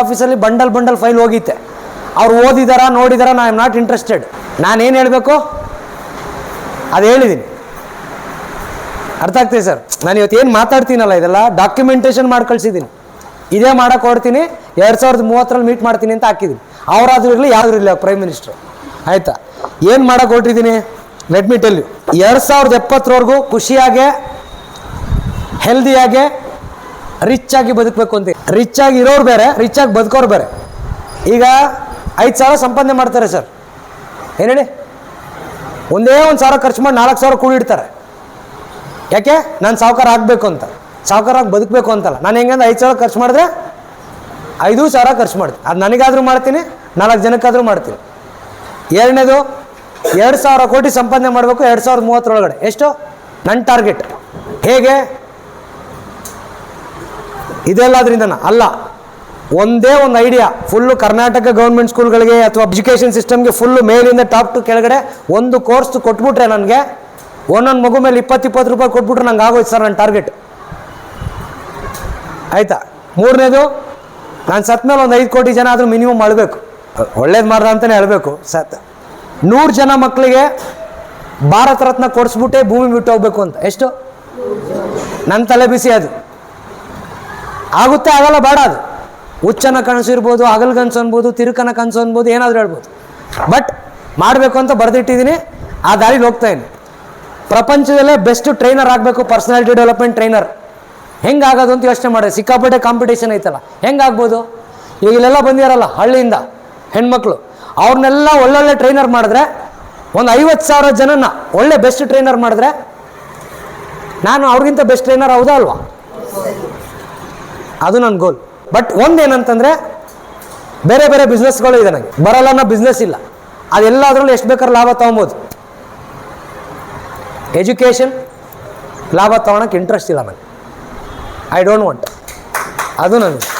ಆಫೀಸಲ್ಲಿ bundle bundle file ಹೋಗಿತ್ತೆ ಅವ್ರು ಓದಿದಾರ, ನೋಡಿದಾರ ನಾ ಆಮ್ ನಾಟ್ ಇಂಟ್ರೆಸ್ಟೆಡ್ ನಾನೇನು ಹೇಳಬೇಕು? ಅದು ಹೇಳಿದ್ದೀನಿ ಅರ್ಥ ಆಗ್ತದೆ ಸರ್? ನಾನು ಇವತ್ತು ಏನು ಮಾತಾಡ್ತೀನಲ್ಲ, ಇದೆಲ್ಲ ಡಾಕ್ಯುಮೆಂಟೇಷನ್ ಮಾಡಿ ಕಳಿಸಿದ್ದೀನಿ ಇದೇ ಮಾಡೋಕೆ ಹೊಡ್ತೀನಿ ಎರಡು ಸಾವಿರದ ಮೂವತ್ತರಲ್ಲಿ ಮೀಟ್ ಮಾಡ್ತೀನಿ ಅಂತ ಹಾಕಿದ್ದೀನಿ ಅವರಾದ್ರೂ ಇರಲಿ ಯಾವ್ದು ಇರಲಿ ಪ್ರೈಮ್ ಮಿನಿಸ್ಟರ್ ಆಯಿತಾ? ಏನು ಮಾಡೋಕೆ ಹೊರಟಿದ್ದೀನಿ ಲೆಟ್ ಮಿ ಟೆಲ್ ಎರಡು ಸಾವಿರದ ಎಪ್ಪತ್ತರವರೆಗೂ ಖುಷಿಯಾಗೆ ಹೆಲ್ದಿಯಾಗೆ ರಿಚ್ ಆಗಿ ಬದುಕಬೇಕು ಅಂತ ರಿಚ್ ಆಗಿ ಇರೋರು ಬೇರೆ ರಿಚ್ ಆಗಿ ಬದುಕೋರು ಬೇರೆ. ಈಗ ಐದು ಸಾವಿರ ಸಂಪಾದನೆ ಮಾಡ್ತಾರೆ ಸರ್. ಏನು ಹೇಳಿ? ಒಂದೇ ಒಂದು ಸಾವಿರ ಖರ್ಚು ಮಾಡಿ ನಾಲ್ಕು ಸಾವಿರ ಕೂಡಿಡ್ತಾರೆ ಯಾಕೆ? ನಾನು ಸಾವುಕಾರ ಆಗಬೇಕು ಅಂತ. ಸಾವುಕಾರ ಆಗಿ ಬದುಕಬೇಕು ಅಂತಲ್ಲ. ನಾನು ಹೆಂಗಂದ್ರೆ ಐದು ಸಾವಿರ ಖರ್ಚು ಮಾಡಿದ್ರೆ ಐದು ಸಾವಿರ ಖರ್ಚು ಮಾಡ್ತೀನಿ. ಅದು ನನಗಾದರೂ ಮಾಡ್ತೀನಿ, ನಾಲ್ಕು ಜನಕ್ಕಾದರೂ ಮಾಡ್ತೀನಿ. ಎರಡನೇದು, ಎರಡು ಸಾವಿರ ಕೋಟಿ ಸಂಪಾದನೆ ಮಾಡಬೇಕು, ಎರಡು ಸಾವಿರದ ಮೂವತ್ತರೊಳಗಡೆ. ಎಷ್ಟು? ನನ್ನ ಟಾರ್ಗೆಟ್. ಹೇಗೆ? ಇದೆಲ್ಲದ್ರಿಂದನ? ಅಲ್ಲ. ಒಂದೇ ಒಂದು ಐಡಿಯಾ ಫುಲ್ಲು ಕರ್ನಾಟಕ ಗೌರ್ಮೆಂಟ್ ಸ್ಕೂಲ್ಗಳಿಗೆ ಅಥವಾ ಎಜುಕೇಷನ್ ಸಿಸ್ಟಮ್ಗೆ ಫುಲ್ಲು ಮೇಲಿಂದ ಟಾಪ್ ಟು ಕೆಳಗಡೆ ಒಂದು ಕೋರ್ಸ್ ಕೊಟ್ಬಿಟ್ರೆ ನನಗೆ ಒಂದೊಂದು ಮಗು ಮೇಲೆ ಇಪ್ಪತ್ತು ಇಪ್ಪತ್ತು ರೂಪಾಯಿ ಕೊಟ್ಬಿಟ್ರೆ ನಂಗೆ ಆಗೋಯ್ತು ಸರ್ ನನ್ನ ಟಾರ್ಗೆಟ್ ಆಯಿತಾ? ಮೂರನೇದು, ನಾನು ಸತ್ ಮೇಲೆ ಒಂದು ಐದು ಕೋಟಿ ಜನ ಆದರೂ ಮಿನಿಮಮ್ ಅಳಬೇಕು. ಒಳ್ಳೇದು ಮಾಡ್ದ ಅಂತಲೇ ಹೇಳಬೇಕು ಸತ್. ನೂರು ಜನ ಮಕ್ಕಳಿಗೆ ಭಾರತ ರತ್ನ ಕೊಡಿಸ್ಬಿಟ್ಟೆ ಭೂಮಿ ಬಿಟ್ಟು ಹೋಗ್ಬೇಕು ಅಂತ. ಎಷ್ಟು? ನನ್ನ ತಲೆ ಬಿಸಿ ಅದು. ಆಗುತ್ತೆ, ಆಗಲ್ಲ, ಬೇಡ ಅದು. ಹುಚ್ಚನ ಕನಸು ಇರ್ಬೋದು, ಹಗಲ್ ಕನಸು ಅನ್ಬೋದು, ತಿರುಕನ ಕನಸು ಅನ್ಬೋದು, ಏನಾದರೂ ಹೇಳ್ಬೋದು. ಬಟ್ ಮಾಡಬೇಕು ಅಂತ ಬರೆದಿಟ್ಟಿದ್ದೀನಿ, ಆ ದಾರಿಲಿ ಹೋಗ್ತಾ ಪ್ರಪಂಚದಲ್ಲೇ ಬೆಸ್ಟ್ ಟ್ರೈನರ್ ಆಗಬೇಕು ಪರ್ಸನಾಲಿಟಿ ಡೆವಲಪ್ಮೆಂಟ್ ಟ್ರೈನರ್ ಹೆಂಗೆ ಆಗೋದು ಅಂತ ಯೋಚನೆ ಮಾಡಿದೆ. ಸಿಕ್ಕಾಪಟ್ಟೆ ಕಾಂಪಿಟೇಷನ್ ಐತಲ್ಲ. ಹೆಂಗೆ ಆಗ್ಬೋದು ಈಗ ಇಲ್ಲೆಲ್ಲ ಬಂದಿರಲ್ಲ, ಹಳ್ಳಿಯಿಂದ ಹೆಣ್ಮಕ್ಳು. ಅವ್ರನ್ನೆಲ್ಲ ಒಳ್ಳೊಳ್ಳೆ ಟ್ರೈನರ್ ಮಾಡಿದ್ರೆ, ಒಂದು ಐವತ್ತು ಸಾವಿರ ಜನನ ಒಳ್ಳೆ ಬೆಸ್ಟ್ ಟ್ರೈನರ್ ಮಾಡಿದ್ರೆ, ನಾನು ಅವ್ರಿಗಿಂತ ಬೆಸ್ಟ್ ಟ್ರೈನರ್ ಹೌದಾ ಅಲ್ವಾ? ಅದು ನನ್ನ ಗೋಲ್ ಬಟ್ ಒಂದೇನಂತಂದರೆ, ಬೇರೆ ಬೇರೆ ಬಿಸ್ನೆಸ್ಗಳು ಇದೆ ನನಗೆ ಬರಲ್ಲ ಅನ್ನೋ ಬಿಸ್ನೆಸ್ ಇಲ್ಲ. ಅದೆಲ್ಲದರಲ್ಲೂ ಎಷ್ಟು ಬೇಕಾದ್ರೂ ಲಾಭ ತೊಗೊಬೋದು. ಎಜುಕೇಷನ್ ಲಾಭ ತೊಗೊಳಕ್ಕೆ ಇಂಟ್ರೆಸ್ಟ್ ಇಲ್ಲ ನನಗೆ ಐ ಡೋಂಟ್ ವಾಂಟ್ ಅದು ನನಗೆ